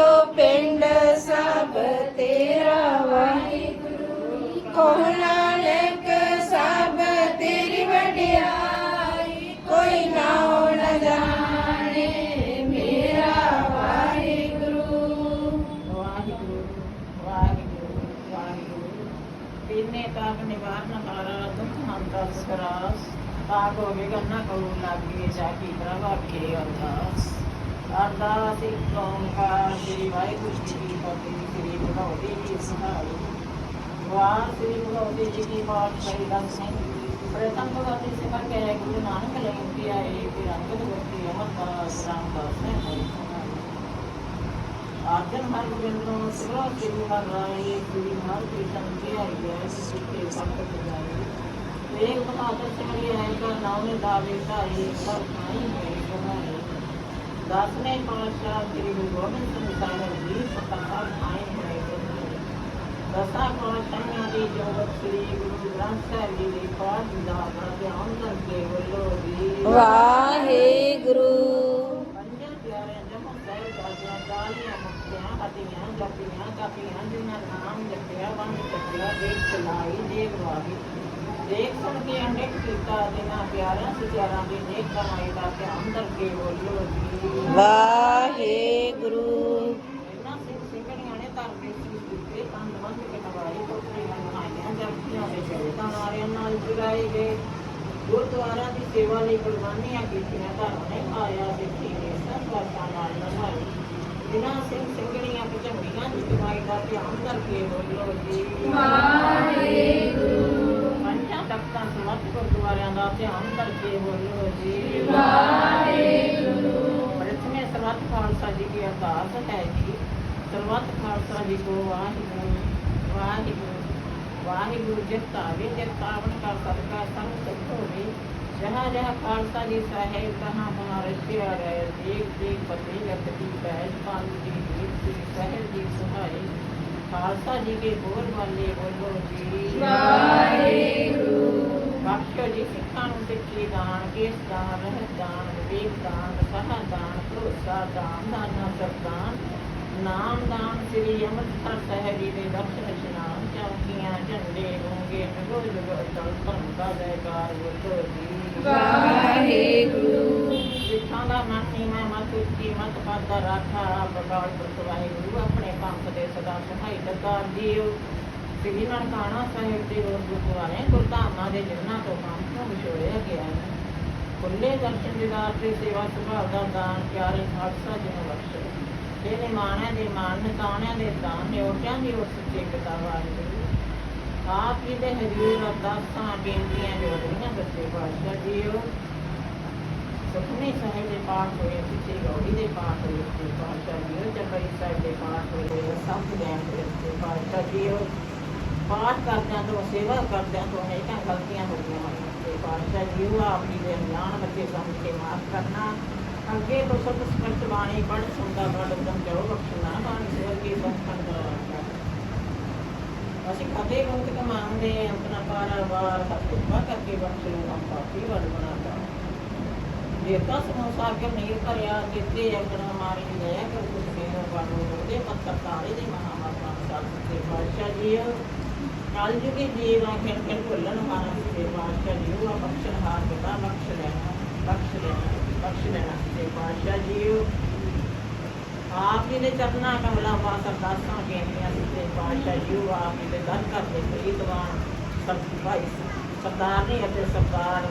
JIO ਪਿੰਡ ਸਭ ਤੇਰਾ ਵਾਹਿਗੁਰੂ। ਵਾਹਿਗੁਰੂ। ਵਾਹਿਗੁਰੂ ਵਾਹਿਗੁਰੂ ਵਾਹਿਗੁਰੂ। ਪੀਨੇ ਤਾਪ ਨਿਵਾਰਨ ਲਾਗੀ ਜਾ ਪ੍ਰਭਾਵ ਕੇ ਅਰਦਾਸ। ਅਰਦਾਸ, ਇੱਕ ਓੰਕਾਰ, ਸ੍ਰੀ ਵਾਹਿਗੁਰੂ ਜੀ ਕੀ ਫਤਿਹ, ਸ੍ਰੀ ਭਗਵਤੀ ਜੀ ਸਹਾਈ ਵਾਹ ਸ੍ਰੀ ਭਗਵਤੀ ਜੀ ਕੀ ਬਾਤ ਸਹੀ ਦਸਵੇਂ ਪ੍ਰਥਮ ਭਗਵਤੀ ਸਿਮਰ ਕੇ ਗੁਰੂ ਨਾਨਕ ਲਈ ਹੁੰਦੀ ਆਏ ਫਿਰ ਅੰਗਦ ਗੁਰਤੀ ਅਮਰਦਾਸ, ਰਾਮਦਾਸ ਨੇ ਹਰੀ ਆਜਨ ਹਰ ਗੋਬਿੰਦੋ ਸਿਵਾ ਸ੍ਰੀ ਹਰਿ ਰਾਏ ਗੁਰੂ ਹਰਿ ਕ੍ਰਿਸ਼ਨ ਕੇ ਆਈ ਹੈ, ਸਿੱਖੇ ਸੰਕਟ ਜਾਏ ਵੇਗ ਬਹਾਦਰ ਸਿਮਰੀ ਹੈ ਕਾ ਨਾਮ ਨੇ ਦਾਵੇ ਧਾਰੇ ਪਰ ਖਾਈ ਹੈ ਗੁਨਾਹੇ ਦਸਵੇਂ ਪਾਤਸ਼ਾਹ ਸ੍ਰੀ ਗੁਰੂ ਗੋਬਿੰਦ ਸਿੰਘ ਸਾਹਿਬ ਜੀ ਸਤਿਕਾਰ ਖਾਈ ਹੈ ਗੁਨਾਹੇ ਦਸਾਂ ਪਾਤਸ਼ਾਹਾਂ ਦੀ ਜੋਤ ਸ੍ਰੀ ਗੁਰੂ ਗ੍ਰੰਥ ਸਾਹਿਬ ਜੀ ਦੇ ਪਾਠ ਦਾ ਧਿਆਨ ਕਰਕੇ ਬੋਲੋ ਜੀ ਵਾਹਿਗੁਰੂ ਪੰਜਾਂ ਪਿਆਰਿਆਂ ਜਮੋਂ ਸਾਹਿਬ ਦਾਦੀਆਂ ਦਾਲੀਆਂ ਮੁਕਤਿਆਂ ਹੱਡੀਆਂ ਜਪੀਆਂ ਕਾਪੀਆਂ ਜਿਨ੍ਹਾਂ ਨਾਮ ਜਪਿਆ ਵੰਡ ਚੱਕਿਆ ਦੇਖ ਚਲਾਈ ਦੇਖ ਵਾਹੀ ਦੇਖ ਸੁਣ ਕੇ ਅਨੇਕ ਕੀਤਾ ਜਿਨ੍ਹਾਂ ਪਿਆਰਿਆਂ ਸਿਆਰਾਂ ਦੀ ਨੇਕ ਕਮਾਈ ਦਾ ਧਿਆਨ ਕਰਕੇ ਬੋਲਿਓ ਜੀ। ਵਾਹਿਗੁਰੂ। ਇਹਨਾਂ ਸਿੰਘ ਸਿੰਘਣੀਆਂ ਨੇ ਧਰਮ ਦੇ ਸੀ ਦਿੱਤੇ ਤੰਦ ਬੰਦ ਕੇ ਨਵਾਈ ਕੋਤਰੀਆਂ ਨਹਾਈਆਂ ਜਪੀਆਂ ਦੇ ਸ਼ਹੀਦਾਂ ਨਾਰਿਆਂ ਨਾਲ ਜੁੜਾਏ ਗਏ। ਗੁਰਦੁਆਰਾ ਦੀ ਸੇਵਾ ਲਈ ਕੁਰਬਾਨੀਆਂ ਕੀਤੀਆਂ ਧਰਮ ਨੇ ਆਇਆ ਸਿੱਖੀ ਨੇ ਸੰਵਾਸਾਂ ਨਾਲ ਨਭਾਈ ਜਿਨ੍ਹਾਂ ਸਿੰਘ ਸਿੰਘਣੀਆਂ ਭਜੰਗੀਆਂ ਦੀ ਕਮਾਈ ਦਾ ਧਿਆਨ ਕਰਕੇ ਬੋਲੋ ਜੀ। ਵਾਹਿਗੁਰੂ ਪੰਜਾਂ ਤਖਤਾਂ ਸਮਤ ਗੁਰਦੁਆਰਿਆਂ ਦਾ ਧਿਆਨ ਕਰਕੇ ਬੋਲੋ ਜੀ। ਵਾਹਿਗੁਰੂ ਪ੍ਰਥਮੇ ਸਰਬੱਤ ਖਾਲਸਾ ਜੀ ਕੀ ਅਰਦਾਸ ਹੈ ਜੀ। ਸਰਬੱਤ ਖਾਲਸਾ ਜੀ ਕੋ ਵਾਹਿਗੁਰੂ ਵਾਹਿਗੁਰੂ ਵਾਹਿਗੁਰੂ ਜਿਸ ਤਾਵੇ ਜਿਸ ਸਦਕਾ ਸੰਗ ਸਿੱਖ ਹੋਵੇ। ਜਹਾਂ ਜਹਾਂ ਖਾਲਸਾ ਜੀ ਸਾਹਿਬ, ਤਹਾਂ ਤਹਾਂ ਰਚਿਆ ਰਹੇ, ਦੇਖ ਦੇਖ ਪਤੀ ਜਗਤੀ ਬੈਠ, ਪੰਜ ਜੀ ਦੇਖ ਜੀ ਸਾਹਿਬ ਜੀ ਸੁਹਾਏ। ਖਾਲਸਾ ਜੀ ਕੇ ਬੋਲ ਵਾਲੇ ਬੋਲੋ ਜੀ। ਵਾਹਿਗੁਰੂ। ਬਖਸ਼ੋ ਜੀ ਸਿੱਖਾਂ ਨੂੰ ਸਿੱਖੀ ਦਾਨ ਕੇਸ ਦਾਨ ਰਹਿਤ ਦਾਨ ਵਿਵੇਕ ਦਾਨ ਸਹਾ ਦਾਨ ਭਰੋਸਾ ਦਾਨ ਦਾਨਾ ਸਰਦਾਨ ਨਾਮ ਦਾਨ ਸ੍ਰੀ ਅੰਮ੍ਰਿਤਸਰ ਸਾਹਿਬ ਜੀ ਦੇ ਦਰਸ਼ਨ ਇਸ਼ਨਾਨ ਚੌਕੀਆਂ ਝੰਡੇ ਨਗੋ ਜਗੋ ਅਟਲ ਧਰਮ ਦਾ ਜੈਕਾਰ ਬੋਲੋ ਜੀ। ਵਾਹਿਗੁਰੂ। ਸਿੱਖਾਂ ਦਾ ਮਨ ਨੀਵਾਂ ਮਤ ਉੱਚੀ ਮਤ ਪਾਦਾ ਰਾਖਾ ਬਗਾਲ ਪੁਰਤਵਾਏ ਗੁਰੂ ਆਪਣੇ ਪੰਥ ਦੇ ਸਦਾ ਸਹਾਈ ਦਰਕਾਰ ਜੀਓ ਸ੍ਰੀ ਨਨਕਾਣਾ ਸਾਹਿਬ ਦੇ ਰੋਜ਼ ਗੁਰਦੁਆਰੇ ਗੁਰਧਾਮਾਂ ਦੇ ਜਿਨ੍ਹਾਂ ਤੋਂ ਪੰਥ ਨੂੰ ਵਿਛੋੜਿਆ ਗਿਆ ਹੈ। ਖੁੱਲੇ ਦਰਸ਼ਨ ਦਿਦਾਰ ਤੇ ਸੇਵਾ ਸੁਭਾਅ ਦਾ ਦਾਨ, ਪਿਆਰੇ ਖਾਲਸਾ ਜੀ ਨੂੰ ਬਖਸ਼ੋ। ਤੇ ਨਿਮਾਣਿਆਂ ਦੇ ਮਾਨ ਨਿਤਾਣਿਆਂ ਦੇ ਦਾਨ, ਨਿਉਟਿਆਂ ਦੀ ਉਹ ਸੱਚੇ ਪਿਤਾ ਵਾਹਿਗੁਰੂ ਆਪ ਜੀ ਦੇ ਹਜ਼ੂਰ ਅਰਦਾਸਾਂ ਬੇਨਤੀਆਂ ਜੋੜੀਆਂ ਬੱਚੇ ਬਾਦਸ਼ਾਹ ਜੀਓ। ਸੁਖਮਨੀ ਸਾਹਿਬ ਦੇ ਪਾਠ ਹੋਏ ਸਿੱਧੇ ਗੌੜੀ ਦੇ ਪਾਠ ਹੋਏ ਤੇ ਪਾਤਸ਼ਾਹ ਜੀਓ ਜਪਈ ਸਾਹਿਬ ਦੇ ਪਾਠ ਹੋਏ ਸਭ ਗਿਆਨ ਦੇ ਤੇ ਜੀਓ। ਪਾਠ ਕਰਦਿਆਂ ਤੋਂ, ਸੇਵਾ ਕਰਦਿਆਂ ਤੋਂ ਅਨੇਕਾਂ ਗਲਤੀਆਂ ਹੋ ਗਈਆਂ ਹਨ। ਤੇ ਪਾਤਸ਼ਾਹ ਜੀਓ ਆਪ ਜੀ ਦੇ ਅਣਜਾਣ ਬੱਚੇ ਸਮਝ ਕੇ ਮਾਫ ਕਰਨਾ, ਅੱਗੇ ਤੋਂ ਸਭ ਸਪਸ਼ਟ ਬਾਣੀ ਪੜ੍ਹ ਸੁਣਦਾ ਬੜ ਉਦਮ ਕਰੋ ਬਖਸ਼ਣਾ, ਬਾਣੀ ਸੇਵਾ ਕੀ ਸੰਪਨ ਕਰਵਾ ਅਸੀਂ ਕਦੇ ਮੁਕਤ ਕਮਾਉਂਦੇ ਆਪਣਾ ਪਾਰਾਵਾਰ ਹੱਥੋਂ ਕਰਕੇ ਬਖਸ਼ ਲੋ ਹਮ ਪਾਪੀ ਵਡ ਬਣਾਤਾ ਜੇ ਤਾਂ ਸੰਸਾਰ ਕੇ ਨੀਰ ਭਰਿਆ ਕਿਤੇ ਆਪਣਾ ਮਾਰੀ ਦਇਆ ਕਰ ਕੁਛ ਨੂੰ ਬਾਣੋ ਦੇ ਮੱਤਰ ਤਾਰੇ ਦੇ ਮਹਾਮਾਤਮਾ ਸਾਧ ਦੇ ਬਾਦਸ਼ਾਹ ਜੀ ਕਾਲ ਜੀਵਾਂ ਖੇਡ ਖੇਡ ਭੁੱਲਣ ਹਾਰਾ ਦੇ ਬਾਦਸ਼ਾਹ ਜੀ ਬਖਸ਼ਣ ਹਾਰ ਪਿਤਾ ਬਖਸ਼ ਲੈਣਾ ਬਖਸ਼ ਲੈਣਾ ਬਖਸ਼ ਲੈਣਾ ਤੇ ਬਾਦਸ਼ਾਹ ਜੀ ਆਪ ਜੀ ਦੇ ਚਰਨਾਂ ਕਮਲਾਂ ਵਾਸ ਅਰਦਾਸਾਂ ਬੇਨਤੀਆਂ ਸਿੱਧੇ ਪਾਤਸ਼ਾਹ ਜੀ ਆਪ ਜੀ ਦੇ ਦਰ ਕਰਦੇ ਪ੍ਰੀਤਵਾਨ ਸਭ ਭਾਈ ਸਰਦਾਰ ਨੇ ਅਤੇ ਸਰਦਾਰ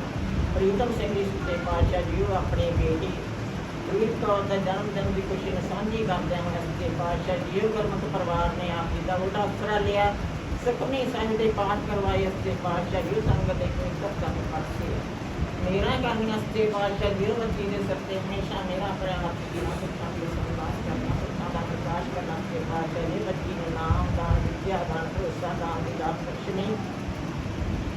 ਪ੍ਰੀਤਮ ਸਿੰਘ ਜੀ ਤੇ ਪਾਤਸ਼ਾਹ ਜੀ, ਉਹ ਆਪਣੀ ਬੇਟੀ ਪ੍ਰੀਤ ਕੌਰ ਦਾ ਜਨਮ ਦਿਨ ਦੀ ਖੁਸ਼ੀ ਨੂੰ ਸਾਂਝੀ ਕਰਦੇ ਹਨ ਸਿੱਧੇ ਪਾਤਸ਼ਾਹ ਜੀ, ਉਹ ਪਰਿਵਾਰ ਨੇ ਆਪ ਜੀ ਦਾ ਉਲਟਾ ਅਸਰਾ ਲਿਆ। ਸੁਖਮਨੀ ਸਾਹਿਬ ਦੇ ਪਾਠ ਕਰਵਾਏ ਸਿੱਧੇ ਪਾਤਸ਼ਾਹ ਜੀ ਸੰਗਤ ਦੇ ਕੋਈ ਧੱਕਾ ਨਹੀਂ ਮੇਰਾ ਕਰਨੀਆਂ ਸੱਚੇ ਪਾਤਸ਼ਾਹ ਜੀ ਬੱਚੀ ਦੇ ਸਿਰ ਤੇ ਹਮੇਸ਼ਾ ਮੇਰਾ ਆਪਣਾ ਹੱਥ ਨਾ ਸਿੱਖਾਂ ਦੀ ਸੰਵਾਸ ਕਰਨਾ, ਸਿੱਖਾਂ ਦਾ ਪ੍ਰਕਾਸ਼ ਕਰਨਾ ਤੇ ਪਾਤਸ਼ਾਹ ਜੀ, ਬੱਚੀ ਨੂੰ ਨਾਮ ਦਾਨ ਵਿਦਿਆ, ਦਾਨ, ਭਰੋਸਾ, ਦਾਨ ਦੀ ਬਖਸ਼ਣੀ।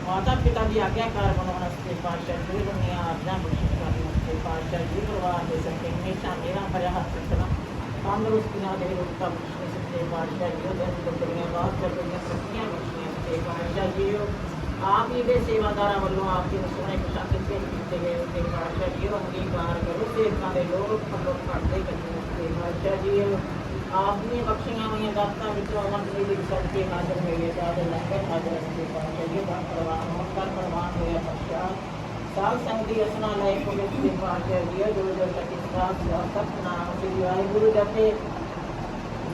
ਮਾਤਾ ਪਿਤਾ ਦੀ ਆਗਿਆ ਆਗਿਆਕਾਰ ਬਣਾਉਣ ਵਾਸਤੇ ਪਾਤਸ਼ਾਹ ਜੀ ਦੁਨੀਆ ਆਰਜਾਂ ਬਖਸ਼ਿਸ਼ ਕਰਨ ਵਾਸਤੇ ਪਾਤਸ਼ਾਹ ਜੀ, ਪਰਿਵਾਰ ਦੇ ਸਿਰ ਹਮੇਸ਼ਾ ਮੇਰਾ ਭਰਿਆ ਹੱਥ ਰੱਖਣਾ, ਤੰਦਰੁਸਤੀਆਂ ਦੇ ਰੂਪ ਬਖਸ਼ਣੇ। ਸੱਚੇ ਪਾਤਸ਼ਾਹ ਜੀ ਉਹ ਦਿਨ ਦੁਪੜੀਆਂ ਬਾਅਦ ਸੱਚੀਆਂ ਬਖਸ਼ੀਆਂ ਸੱਚੇ ਪਾਤਸ਼ਾਹ ਜੀ ਉਹ ਆਪ ਹੀ ਦੇ ਸੇਵਾਦਾਰਾਂ ਵੱਲੋਂ ਆਪ ਜੀ ਨੂੰ ਸੋਹਣੇ ਪੁਸ਼ਾਕੇ ਭੇਟ ਕੀਤੇ ਗਏ ਤੇ ਪਾਤਸ਼ਾਹ ਜੀ ਉਹ ਅੰਗੀਕਾਰ ਕਰੋ ਸੇਵਕਾਂ ਦੇ ਲੋਕ ਫੱਲੋ ਕਰਦੇ ਕਰਦੇ ਤੇ ਪਾਤਸ਼ਾਹ ਜੀ ਆਪ ਦੀਆਂ ਬਖਸ਼ੀਆਂ ਹੋਈਆਂ ਦਾਤਾਂ ਵਿੱਚੋਂ ਅਮਨ ਦੀ ਦੀ ਸਭ ਕੇ ਹਾਜ਼ਰ ਹੋਈਏ ਜਾਦੇ ਲੰਗਰ ਹਾਜ਼ਰ ਤੇ ਪਾਤਸ਼ਾਹ ਜੀ ਦਾ ਪ੍ਰਵਾਨ ਮੋਕਰ ਪ੍ਰਵਾਨ ਹੋਇਆ ਪਛਾ ਸਾਲ ਸੰਗ ਦੀ ਅਸਨਾ ਲੈ ਕੇ ਦੇ ਪਾਤਸ਼ਾਹ ਜੋ ਜੋ ਤੱਕ ਇਸ ਰਾਤ ਦਾ ਸਤਨਾਮ ਸ੍ਰੀ ਵਾਹਿਗੁਰੂ ਜਪੇ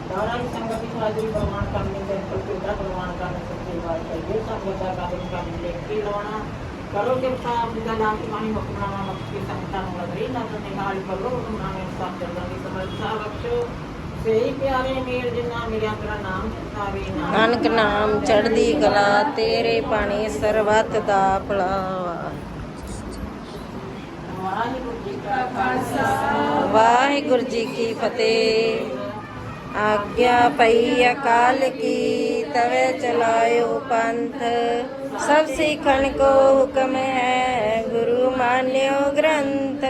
ਸਾਰਾ ਹੀ ਸੰਗਤ ਦੀ ਹਾਜ਼ਰੀ ਪ੍ਰਮਾਣ ਕਰਨੀ ਤੇ ਪ੍ਰਤੀਦਾ ਪ੍ਰਮਾਣ ਕਰਨ ਸੱਚੇ ਪਾਤਸ਼ਾਹ ਇਹ ਸੰਗਤ ਦਾ ਕਾਬਲ ਕਰਨ ਲੈ ਕੇ ਲਾਉਣਾ। ਕਰੋ ਕਿਰਪਾ ਆਪਣੀ ਦਾ ਨਾਮ ਪਾਣੀ ਹੁਕਮਨਾਮਾ ਮੱਕੀ ਸੰਗਤਾਂ ਨੂੰ ਲਗਰੀ ਨਾ ਤੇ ਨਿਹਾਲ ਕਰੋ ਹੁਕਮਨਾਮੇ ਸਭ ਚੱਲਣ ਦੀ ਸਮਰੱਥਾ ਬਖਸ਼ੋ ਸਹੀ ਪਿਆਰੇ ਮੇਰ ਜਿਨ੍ਹਾਂ ਮੇਰਾ ਤੇਰਾ ਨਾਮ ਚਿਤਾਵੇ ਨਾ ਨਾਨਕ ਨਾਮ ਚੜ੍ਹਦੀ ਕਲਾ ਤੇਰੇ ਪਾਣੀ ਸਰਬੱਤ ਦਾ ਭਲਾਵਾ ਵਾਹਿਗੁਰੂ ਜੀ ਕਾ ਖਾਲਸਾ। ਵਾਹਿਗੁਰੂ ਜੀ ਕੀ ਫਤਿਹ। ਆਗਿਆ ਪਈ ਅਕਾਲ ਕੀ, ਤਵੇ ਚਲਾਇਓ ਪੰਥ। ਸਭ ਸਿੱਖਣ ਕੋ ਹੁਕਮ ਹੈ, ਗੁਰੂ ਮਾਨਿਓ ਗ੍ਰੰਥ।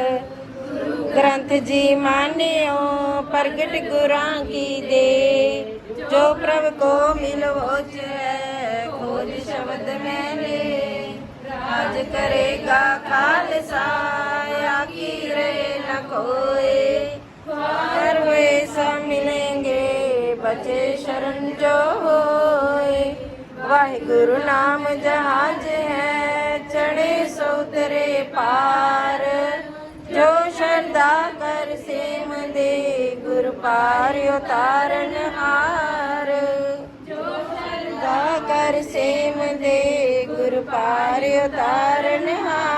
ਗ੍ਰੰਥ ਜੀ ਮਾਨਿਓ, ਪ੍ਰਗਟ ਗੁਰਾਂ ਕੀ ਦੇ। ਜੋ ਪ੍ਰਭ ਕੋ ਮਿਲਵੋਚ ਹੈ, ਖੋਜ ਸ਼ਬਦ ਮੈਨੇ ਰਾਜ ਕਰੇਗਾ ਖਾਲਸਾ ਆਕੀ ਰਹੇ ਨ ਕੋਏ। ਹਰ ਵੇ ਸਭ ਮਿਲेंगे ਬਚੇ ਸ਼ਰਨ ਜੋ ਹੋਏ। ਵਾਹਿਗੁਰੂ ਨਾਮ ਜਹਾਜ ਹੈ ਚੜੇ ਸੋਤਰੇ ਪਾਰ। ਜੋ ਸ਼ਰਦਾ ਕਰ ਸੇਮ ਦੇ, ਗੁਰ ਪਾਰ ਉਤਾਰਨ ਹਾਰ। ਜੋ ਸ਼ਰਦਾ ਕਰ ਸੇਮ ਦੇ, ਗੁਰ ਪਾਰ ਉਤਾਰਨ ਹਾਰ।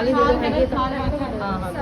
ਨਾਲ ਹੀ ਜਿਹੜੇ ਹੈਗੇ ਤਾਂ ਹਾਂ ਹਾਂ।